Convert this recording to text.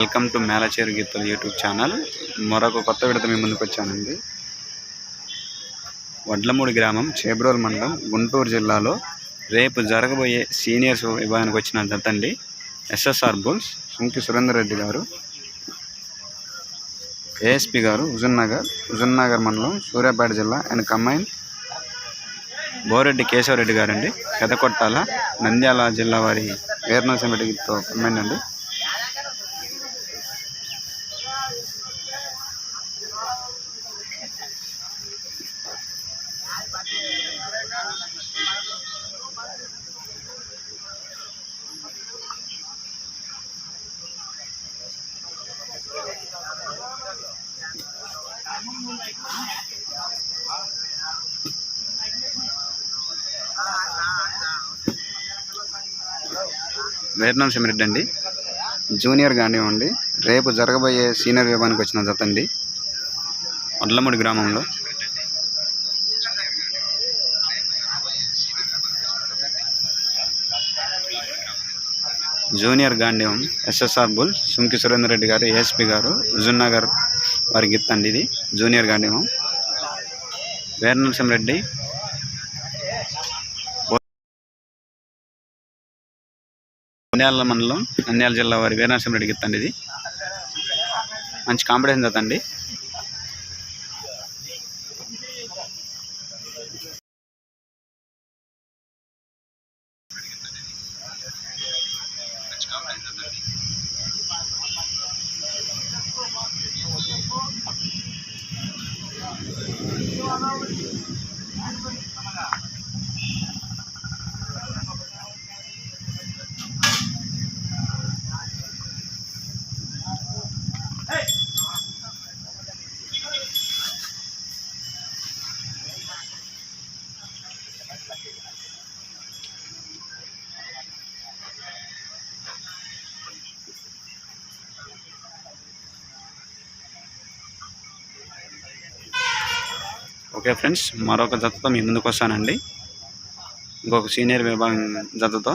Welcome to మేలచేరు గీతలు YouTube channel. మరొక కొత్త విడత మీ ముందుకు వచ్చానండి. వడ్లమూడి గ్రామం చేబ్రోల్ మండలం గుంటూరు జిల్లాలో రేపు జరగబోయే సీనియర్స్ విభాగానికి వచ్చిన జత అండి ఎస్ఎస్ఆర్ బుల్స్ సుంకి సురేందర్ రెడ్డి గారు ఏఎస్పి గారు హుజున్నగర్ హుజున్నగర్ మండలం సూర్యాపేట జిల్లా అండ్ కంబైన్ బోరెడ్డి కేశవరెడ్డి గారండి. పెదకొట్టాల నంద్యాల జిల్లా వారి వీరనరసింహరెడ్డితో కంబైన్ అండి వీరనరసింహరెడ్డి అండి. జూనియర్ కానివ్వండి. అండి రేపు జరగబోయే సీనియర్ విభాగానికి వచ్చిన జత అండి. వడ్లమూడి గ్రామంలో. జూనియర్ గాంధీవం ఎస్ఎస్ఆర్ బుల్ సుంకి సురేందర్ రెడ్డి గారు ఏఎస్పి గారు హుజున్నగర్ వారి గిఫ్ట్ అండి ఇది జూనియర్ గాంధీవం వీరనరసింహరెడ్డి నంద్యాల మండలం నంద్యాల జిల్లా వారి వీరనరసింహరెడ్డి గిఫ్ట్ అండి ఇది మంచి కాంపిటీషన్ జత ఓకే ఫ్రెండ్స్ మరొక జతతో మీ ముందుకు వస్తానండి. ఇంకొక సీనియర్ విభాగం జతతో.